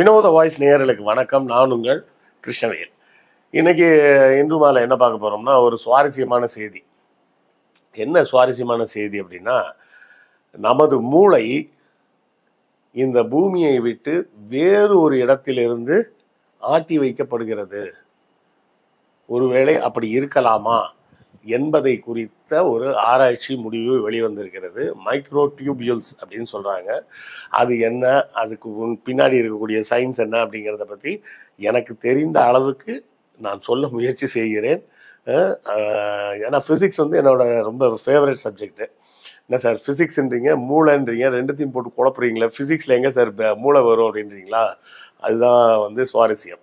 வினோத வாய்ஸ் நேயர்களுக்கு வணக்கம். நான் உங்கள் கிருஷ்ணவேல். இன்னைக்கு இன்று மாலை என்ன பார்க்க போறோம்னா ஒரு சுவாரஸ்யமான செய்தி. என்ன சுவாரஸ்யமான செய்தி அப்படின்னா நமது மூளை இந்த பூமியை விட்டு வேறு ஒரு இடத்திலிருந்து ஆட்டி வைக்கப்படுகிறது. ஒருவேளை அப்படி இருக்கலாமா? என்பதை குறித்த ஒரு ஆராய்ச்சி முடிவு வெளிவந்திருக்கிறது. மைக்ரோ டியூபியூல்ஸ் அப்படின்னு சொல்கிறாங்க அது என்ன? அதுக்கு முன் பின்னாடி இருக்கக்கூடிய சயின்ஸ் என்ன அப்படிங்கிறத பற்றி எனக்கு தெரிந்த அளவுக்கு நான் சொல்ல முயற்சி செய்கிறேன். ஏன்னா ஃபிசிக்ஸ் வந்து என்னோட ரொம்ப ஃபேவரட் சப்ஜெக்ட் என்ன சார்? ஃபிசிக்ஸ்ன்றீங்க மூளைன்றீங்க? ரெண்டுத்தையும் போட்டு குழப்புறீங்களே? ஃபிசிக்ஸில் எங்கே சார் மூளை வரும் அப்படின்றீங்களா? அதுதான் வந்து சுவாரஸ்யம்.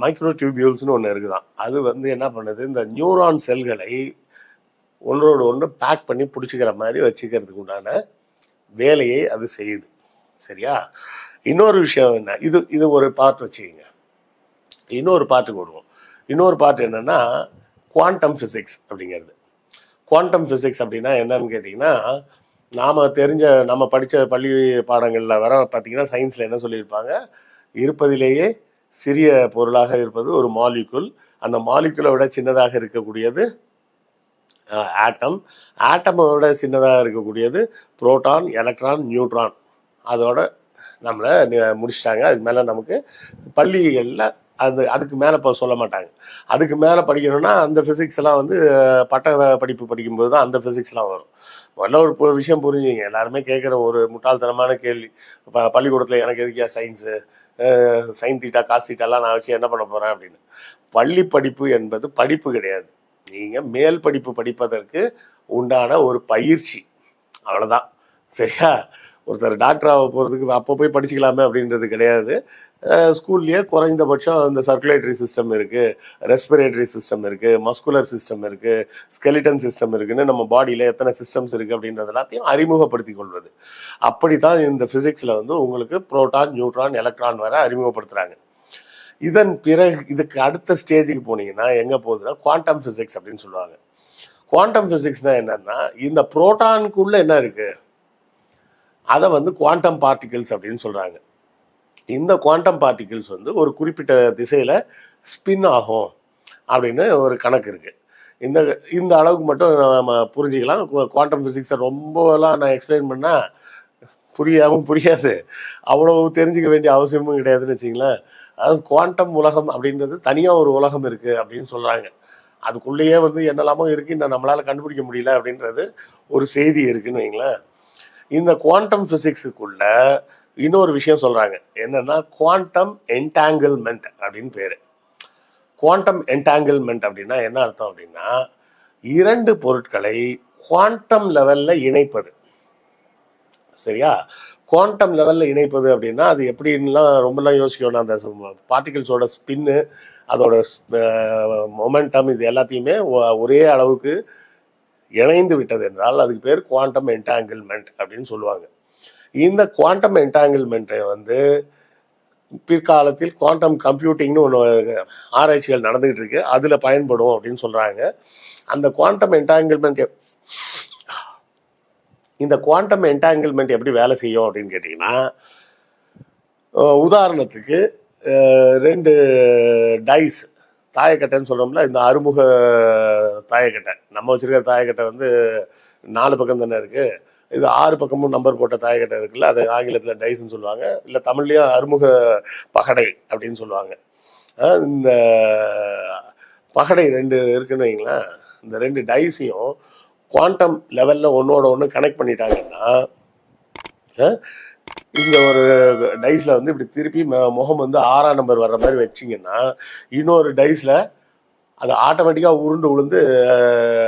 மைக்ரோ டியூபியூல்ஸ்னு ஒன்று இருக்குதான். அது வந்து என்ன பண்ணுது? இந்த நியூரான் செல்களை ஒன்றோடு ஒன்று பேக் பண்ணி பிடிச்சிக்கிற மாதிரி வச்சுக்கிறதுக்கு உண்டான வேலையை அது செய்யுது. சரியா? இன்னொரு விஷயம் என்ன? இது இது ஒரு பார்ட் வச்சுக்கோங்க. இன்னொரு பார்ட்டுக்கு வருவோம். இன்னொரு பார்ட் என்னன்னா குவாண்டம் ஃபிசிக்ஸ் அப்படிங்கிறது. குவாண்டம் ஃபிசிக்ஸ் அப்படின்னா என்னன்னு கேட்டிங்கன்னா நாம் தெரிஞ்ச நம்ம படித்த பள்ளி பாடங்களில் வர பார்த்திங்கன்னா சயின்ஸில் என்ன சொல்லியிருப்பாங்க? இருப்பதிலேயே சிறிய பொருளாக இருப்பது ஒரு மாலிகுல் அந்த மாலிகுலை விட சின்னதாக இருக்கக்கூடியது ஆட்டம் ஆட்டமை விட சின்னதாக இருக்கக்கூடியது புரோட்டான் எலக்ட்ரான் நியூட்ரான் அதோட நம்மளை முடிச்சிட்டாங்க. அதுக்கு மேலே நமக்கு பள்ளிகளில் அது அதுக்கு மேலே இப்போ சொல்ல மாட்டாங்க. அதுக்கு மேலே படிக்கணும்னா அந்த ஃபிசிக்ஸ்லாம் வந்து பட்ட படிப்பு படிக்கும்போது தான் அந்த ஃபிசிக்ஸ்லாம் வரும். முதல்ல ஒரு பு- விஷயம் புரிஞ்சுங்க. எல்லாருமே கேட்குற ஒரு முட்டாள்தனமான கேள்வி. இப்போ பள்ளிக்கூடத்தில் எனக்கு எதுக்கியா சயின்ஸு சைன் தீட்டா காசு தீட்டாலாம் நான் வச்சு என்ன பண்ண போகிறேன் அப்படின்னு. பள்ளி படிப்பு என்பது படிப்பு கிடையாது. நீங்கள் மேல் படிப்பு படிப்பதற்கு உண்டான ஒரு பயிற்சி. அவ்வளோதான் சரியா? ஒருத்தர் டாக்டர் ஆக போகிறதுக்கு அப்போ போய் படிச்சுக்கலாமே அப்படின்றது கிடையாது. ஸ்கூல்லேயே குறைந்தபட்சம் இந்த சர்க்குலேட்டரி சிஸ்டம் இருக்குது ரெஸ்பிரேட்டரி சிஸ்டம் இருக்குது மஸ்குலர் சிஸ்டம் இருக்குது ஸ்கெலிட்டன் சிஸ்டம் இருக்குன்னு நம்ம பாடியில் எத்தனை சிஸ்டம்ஸ் இருக்குது அப்படின்றது எல்லாத்தையும் அறிமுகப்படுத்தி கொள்வது. அப்படி தான் இந்த ஃபிசிக்ஸில் வந்து உங்களுக்கு புரோட்டான் நியூட்ரான் எலக்ட்ரான் வர அறிமுகப்படுத்துகிறாங்க இதன் பிறகு இதுக்கு அடுத்த ஸ்டேஜுக்கு போனீங்கன்னா எங்கே போகுதுன்னா குவாண்டம் ஃபிசிக்ஸ் அப்படின்னு சொல்லுவாங்க. குவாண்டம் ஃபிசிக்ஸ்னால் என்னன்னா இந்த ப்ரோட்டானுக்குள்ளே என்ன இருக்குது அதை வந்து குவாண்டம் பார்ட்டிகிள்ஸ் அப்படின்னு சொல்கிறாங்க இந்த குவாண்டம் பார்ட்டிகிள்ஸ் வந்து ஒரு குறிப்பிட்ட திசையில் ஸ்பின் ஆகும் அப்படின்னு ஒரு கணக்கு இருக்குது இந்த இந்த அளவுக்கு மட்டும் நம்ம புரிஞ்சுக்கலாம். குவாண்டம் ஃபிசிக்ஸை ரொம்பலாம் நான் எக்ஸ்பிளைன் பண்ணால் புரியாமல் புரியாது. அவ்வளோ தெரிஞ்சுக்க வேண்டிய அவசியமும் கிடையாதுன்னு வச்சிங்களேன் அதாவது குவாண்டம் உலகம் அப்படின்றது தனியாக ஒரு உலகம் இருக்குது அப்படின்னு சொல்கிறாங்க அதுக்குள்ளேயே வந்து என்னெல்லாமோ இருக்குது இன்னும் நம்மளால் கண்டுபிடிக்க முடியல அப்படின்றது ஒரு செய்தி இருக்குன்னு வைங்களேன். இந்த குவாண்டம் ஃபிசிக்ஸுக்குள்ள இன்னொரு விஷயம் சொல்கிறாங்க என்னன்னா குவாண்டம் என்டாங்கிள்மெண்ட் அப்படின்னு பேர். குவாண்டம் என்டாங்கிள்மெண்ட் அப்படின்னா என்ன அர்த்தம் அப்படின்னா இரண்டு பொருட்களை குவாண்டம் லெவலில் இணைப்பது. சரியா? குவாண்டம் லெவலில் இணைப்பது அப்படின்னா அது எப்படின்லாம் ரொம்பலாம் யோசிக்க வேணாம் அந்த பார்ட்டிகிள்ஸோட ஸ்பின்னு அதோட மொமெண்டம் இது எல்லாத்தையுமே ஒரே அளவுக்கு இணைந்து விட்டது என்றால் அதுக்கு பேர் குவாண்டம் என்டாங்கிள்மெண்ட் அப்படின்னு சொல்லுவாங்க. இந்த குவாண்டம் என்டாங்கிள்மெண்ட்டை வந்து பிற்காலத்தில் குவாண்டம் கம்ப்யூட்டிங்னு ஒன்று ஆராய்ச்சிகள் நடந்துகிட்டு இருக்கு. அதில் பயன்படும் அப்படின்னு சொல்கிறாங்க அந்த குவாண்டம் என்டாங்கிள்மெண்ட் இந்த குவாண்டம் என்டாங்கிள்மெண்ட் எப்படி வேலை செய்யும் அப்படின்னு கேட்டிங்கன்னா உதாரணத்துக்கு ரெண்டு டைஸ் தாயக்கட்டைன்னு சொல்கிறோம்ல இந்த அறுமுக தாயக்கட்டை. நம்ம வச்சுருக்கிற தாயக்கட்டை வந்து நாலு பக்கம் தானே இருக்குது இது ஆறு பக்கமும் நம்பர் போட்ட தாயக்கட்டை இருக்குல்ல அது ஆங்கிலத்தில் டைஸ்ன்னு சொல்லுவாங்க. இல்லை தமிழ்லேயும் அறுமுக பகடை அப்படின்னு சொல்லுவாங்க. இந்த பகடை ரெண்டு இருக்குன்னு வைங்களேன். இந்த ரெண்டு டைஸையும் குவாண்டம் லெவலில் ஒன்றோட ஒன்று கனெக்ட் பண்ணிட்டாங்கன்னா இங்கே ஒரு டைஸில் வந்து இப்படி திருப்பி ம- முகம் வந்து ஆறாம் நம்பர் வர்ற மாதிரி வச்சிங்கன்னா இன்னொரு டைஸில் அது ஆட்டோமேட்டிக்காக உருண்டு விழுந்து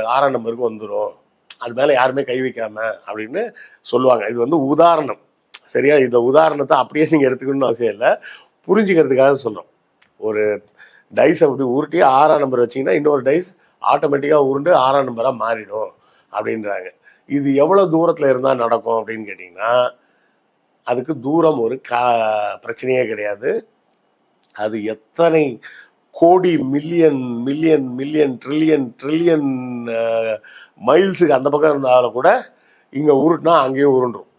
ஆறாம் நம்பருக்கு வந்துடும் அது மேலே யாருமே கை வைக்காம அப்படின்னு சொல்லுவாங்க. இது வந்து உதாரணம். சரியா? இந்த உதாரணத்தை அப்படியே நீங்கள் எடுத்துக்கணும்னு அவசியம் இல்லை. புரிஞ்சுக்கிறதுக்காக சொல்கிறோம் ஒரு டைஸ் அப்படி உருட்டி ஆறாம் நம்பர் வச்சிங்கன்னா இன்னொரு டைஸ் ஆட்டோமேட்டிக்காக உருண்டு ஆறாம் நம்பராக மாறிடும் அப்படின்றாங்க. இது எவ்வளோ தூரத்தில் இருந்தால் நடக்கும் அப்படின்னு கேட்டிங்கன்னா அதுக்கு தூரம் ஒரு கா பிரச்சனையே கிடையாது. அது எத்தனை கோடி million million million trillion trillion மைல்ஸுக்கு அந்த பக்கம் இருந்தாலும் கூட இங்கே உருட்டினா அங்கேயும் உருண்டும்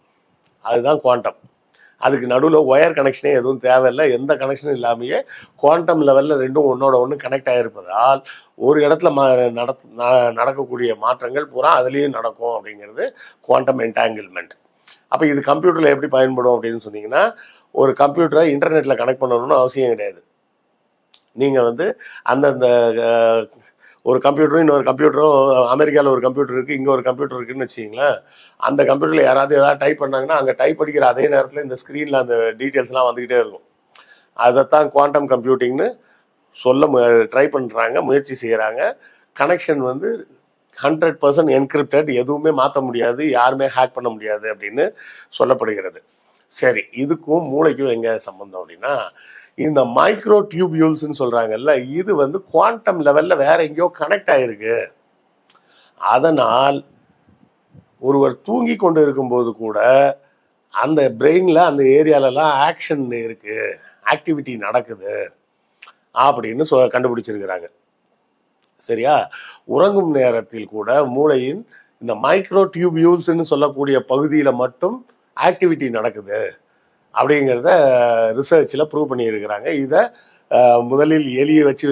அதுதான் குவாண்டம் அதுக்கு நடுவில் ஒயர் கனெக்ஷனே எதுவும் தேவையில்லை. எந்த கனெக்ஷனும் இல்லாமையே குவாண்டம் லெவலில் ரெண்டும் ஒன்றோட ஒன்று கனெக்ட் ஆகிருப்பதால் ஒரு இடத்துல ம நடத் ந- நடக்கக்கூடிய மாற்றங்கள் பூரா அதுலேயும் நடக்கும் அப்படிங்கிறது குவாண்டம் என்டாங்கிள்மெண்ட் அப்போ இது கம்ப்யூட்டரில் எப்படி பயன்படும் அப்படின்னு சொன்னீங்கன்னா ஒரு கம்ப்யூட்டரை இன்டர்நெட்டில் கனெக்ட் பண்ணணும்னு அவசியம் கிடையாது. நீங்கள் வந்து அந்தந்த ஒரு கம்ப்யூட்டரும் இன்னொரு கம்ப்யூட்டரும் அமெரிக்காவில் ஒரு கம்ப்யூட்டர் இருக்குது இங்கே ஒரு கம்ப்யூட்டர் இருக்குன்னு வச்சிங்களேன் அந்த கம்ப்யூட்டரில் யாராவது ஏதாவது டைப் பண்ணாங்கன்னா அங்கே டைப் அடிக்கிற அதே நேரத்தில் இந்த ஸ்க்ரீனில் அந்த டீட்டெயில்ஸ்லாம் வந்துக்கிட்டே இருக்கும். அதைத்தான் குவாண்டம் கம்ப்யூட்டிங்னு சொல்ல ட்ரை பண்ணுறாங்க முயற்சி செய்கிறாங்க கனெக்ஷன் வந்து ஹண்ட்ரட் பர்சன்ட் என்கிரிப்டட் எதுவுமே மாற்ற முடியாது யாருமே ஹேக் பண்ண முடியாது அப்படின்னு சொல்லப்படுகிறது. சரி இதுக்கும் மூளைக்கும் எங்க சம்பந்தம் அப்படின்னா இந்த மைக்ரோ டியூபியூல்ஸ்ன்னு சொல்றாங்கல்ல இது வந்து குவாண்டம் லெவல்ல வேற எங்கேயோ கனெக்ட் ஆயிருக்கு. அதனால் ஒருவர் தூங்கி கொண்டு இருக்கும்போது கூட அந்த பிரெயின்ல அந்த ஏரியாலலாம் ஆக்ஷன் இருக்கு ஆக்டிவிட்டி நடக்குது அப்படின்னு சொ கண்டுபிடிச்சிருக்கிறாங்க. சரியா? உறங்கும் நேரத்தில் கூட மூளையின் இந்த மைக்ரோ டியூபியூல்ஸ்ன்னு சொல்லக்கூடிய பகுதியில் மட்டும் ஆக்டிவிட்டி நடக்குது. அப்படிங்கிறத ரிசர்ச்சில் ப்ரூவ் பண்ணியிருக்கிறாங்க. இதை முதலில் எலியை வச்சு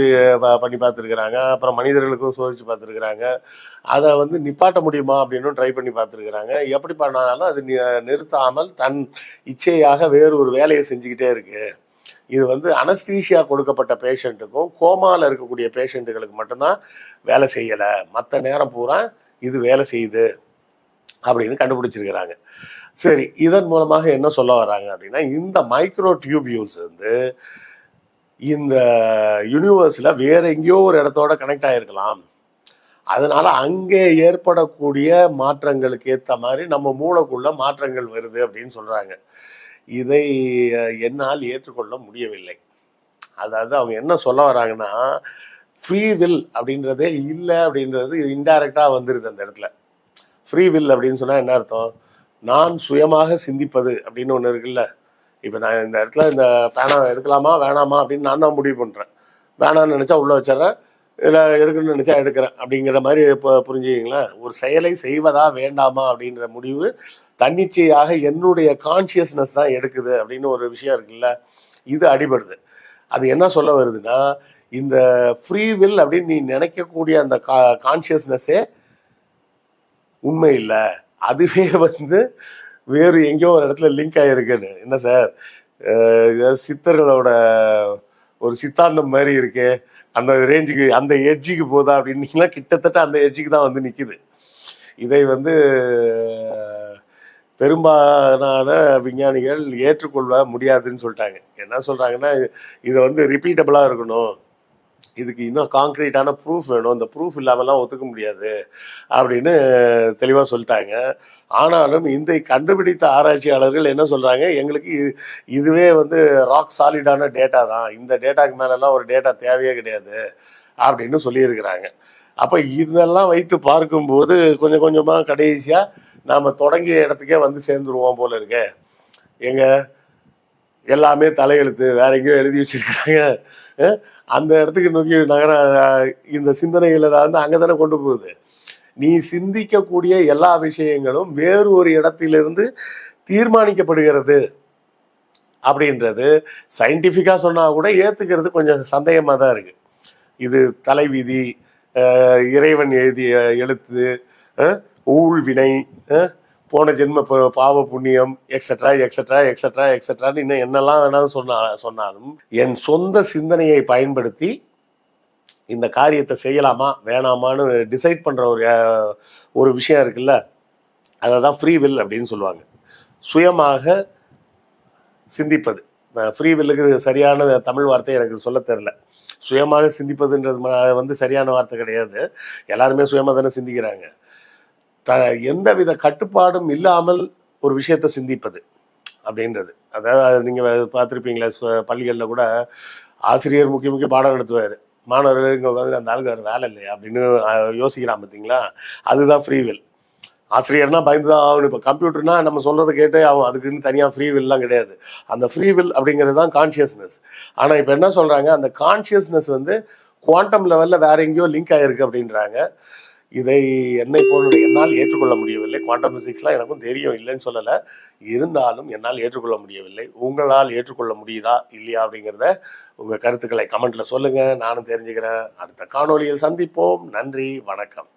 பண்ணி பார்த்துருக்குறாங்க. அப்புறம் மனிதர்களுக்கும் சோதிச்சு பார்த்துருக்குறாங்க. அதை வந்து நிப்பாட்ட முடியுமா அப்படின்னு ட்ரை பண்ணி பார்த்துருக்குறாங்க. எப்படி பண்ணாலும் அது நிறுத்தாமல் தன் இச்சையாக வேறு ஒரு வேலையை செஞ்சுக்கிட்டே இருக்குது இது வந்து அனஸ்தீஷியா கொடுக்கப்பட்ட பேஷண்ட்டுக்கும் கோமாவில் இருக்கக்கூடிய பேஷண்ட்டுகளுக்கு மட்டும்தான் வேலை செய்யலை. மற்ற நேரம் பூரா இது வேலை செய்யுது அப்படின்னு கண்டுபிடிச்சிருக்கிறாங்க. சரி இதன் மூலமாக என்ன சொல்ல வராங்க அப்படின்னா இந்த மைக்ரோ டியூபியூல்ஸ் வந்து இந்த யூனிவர்ஸில் வேற எங்கேயோ ஒரு இடத்தோட கனெக்ட் ஆகிருக்கலாம் அதனால அங்கே ஏற்படக்கூடிய மாற்றங்களுக்கு ஏற்ற மாதிரி நம்ம மூளைக்குள்ள மாற்றங்கள் வருது அப்படின்னு சொல்றாங்க. இதை என்னால் ஏற்றுக்கொள்ள முடியவில்லை. அதாவது அவங்க என்ன சொல்ல வராங்கன்னா ஃப்ரீ வில் அப்படின்றதே இல்லை அப்படின்றது இன்டைரக்டாக வந்துடுது அந்த இடத்துல. ஃப்ரீ வில் அப்படின்னு சொன்னால் என்ன அர்த்தம்? நான் சுயமாக சிந்திப்பது அப்படின்னு ஒன்று இருக்குல்ல. இப்போ நான் இந்த இடத்துல இந்த பேனா எடுக்கலாமா வேணாமா அப்படின்னு நான் தான் முடிவு பண்ணுறேன் வேணாம்னு நினச்சா உள்ளே வச்சிடறேன். நான் எடுக்கணும்னு நினச்சா எடுக்கிறேன். அப்படிங்கிற மாதிரி இப்போ புரிஞ்சுக்கிங்களேன் ஒரு செயலை செய்வதா வேண்டாமா அப்படின்ற முடிவு தன்னிச்சையாக என்னுடைய கான்ஷியஸ்னஸ் தான் எடுக்குது அப்படின்னு ஒரு விஷயம் இருக்குல்ல இது அடிபடுது. அது என்ன சொல்ல வருதுன்னா இந்த ஃப்ரீ வில் அப்படின்னு நீ நினைக்கக்கூடிய அந்த கா கான்ஷியஸ்னஸ்ஸே உண்மை இல்லை. அதுவே வந்து வேறு எங்கேயோ ஒரு இடத்துல லிங்க் ஆகிருக்குன்னு என்ன சார்? சித்தர்களோட ஒரு சித்தாந்தம் மாதிரி இருக்கே. அந்த ரேஞ்சுக்கு அந்த எட்ஜுக்கு போதா அப்படின்னீங்கன்னா கிட்டத்தட்ட அந்த எட்ஜுக்கு தான் வந்து நிற்கிது இதை வந்து பெரும்பாலான விஞ்ஞானிகள் ஏற்றுக்கொள்ள முடியாதுன்னு சொல்லிட்டாங்க. என்ன சொல்கிறாங்கன்னா இதை வந்து ரிப்பீட்டபிளாக இருக்கணும். இதுக்கு இன்னும் காங்க்ரீட்டான ப்ரூஃப் வேணும். இந்த ப்ரூஃப் இல்லாமலாம் ஒத்துக்க முடியாது அப்படின்னு தெளிவாக சொல்லிட்டாங்க. ஆனாலும் இந்த கண்டுபிடித்த ஆராய்ச்சியாளர்கள் என்ன சொல்கிறாங்க எங்களுக்கு இதுவே வந்து ராக் சாலிடான டேட்டா தான். இந்த டேட்டாக்கு மேலெல்லாம் ஒரு டேட்டா தேவையே கிடையாது அப்படின்னு சொல்லியிருக்கிறாங்க. அப்போ இதெல்லாம் வைத்து பார்க்கும்போது கொஞ்சம் கொஞ்சமாக கடைசியாக நாம் தொடங்கிய இடத்துக்கே வந்து சேர்ந்துருவோம் போல இருக்கே. எங்கள் எல்லாமே தலையெழுத்து வேற எங்கேயோ எழுதி வச்சிருக்கிறாங்க. அந்த இடத்துக்கு நோக்கி நகர இந்த சிந்தனைகளை வந்து அங்கே தானே கொண்டு போகுது. நீ சிந்திக்கக்கூடிய எல்லா விஷயங்களும் வேறு ஒரு இடத்திலிருந்து தீர்மானிக்கப்படுகிறது அப்படின்றது சயின்டிஃபிக்காக சொன்னால் கூட ஏற்றுக்கிறது கொஞ்சம் சந்தேகமாக தான் இருக்குது இது தலைவிதி இறைவன் எழுதிய எழுத்து ஊழ்வினை போன ஜென்ம பாவ புண்ணியம் எக்ஸட்ரா எக்ஸட்ரா எக்ஸட்ரா எக்ஸட்ரான்னு இன்னும் என்னெல்லாம் வேணாலும் சொன்னா சொன்னாலும் என் சொந்த சிந்தனையை பயன்படுத்தி இந்த காரியத்தை செய்யலாமா வேணாமான்னு டிசைட் பண்ணுற ஒரு ஒரு விஷயம் இருக்குல்ல அதை தான் ஃப்ரீ வில் அப்படின்னு சொல்லுவாங்க. சுயமாக சிந்திப்பது. ஃப்ரீ வில்லுக்கு சரியான தமிழ் வார்த்தை எனக்கு சொல்ல தெரில சுயமாக சிந்திப்பதுன்றது வந்து சரியான வார்த்தை கிடையாது. எல்லாருமே சுயமாக தானே சிந்திக்கிறாங்க. த எந்தவித கட்டுப்பாடும் இல்லாமல் ஒரு விஷயத்தை சிந்திப்பது அப்படின்றது. அதாவது நீங்கள் பார்த்துருப்பீங்களா பள்ளிகளில் கூட ஆசிரியர் முக்கிய முக்கிய பாடம் நடத்துவார். மாணவர்கள் இங்கே உட்காந்து அந்த ஆளுக்கு வேறு வேலை இல்லையா அப்படின்னு யோசிக்கிறான் பார்த்தீங்களா? அதுதான் ஃப்ரீவில் ஆசிரியர்னா பயந்து தான் ஆகணும். இப்போ கம்ப்யூட்டர்னா நம்ம சொல்கிறத கேட்டு அவன் அதுக்குன்னு தனியாக ஃப்ரீ வில்லாம் கிடையாது. அந்த ஃப்ரீ வில் அப்படிங்கிறது தான் கான்ஷியஸ்னஸ் ஆனால் இப்போ என்ன சொல்கிறாங்க அந்த கான்ஷியஸ்னஸ் வந்து குவாண்டம் லெவலில் வேற எங்கேயோ லிங்க் ஆகிருக்கு அப்படின்றாங்க. இதை என்னை போன்ற என்னால் ஏற்றுக்கொள்ள முடியவில்லை. குவாண்டம் ஃபிசிக்ஸ்லாம் எனக்கும் தெரியும் இல்லைன்னு சொல்லலை. இருந்தாலும் என்னால் ஏற்றுக்கொள்ள முடியவில்லை. உங்களால் ஏற்றுக்கொள்ள முடியுதா இல்லையா அப்படிங்கிறத உங்கள் கருத்துக்களை கமெண்ட்டில் சொல்லுங்கள் நானும் தெரிஞ்சுக்கிறேன். அடுத்த காணொலியில் சந்திப்போம். நன்றி வணக்கம்.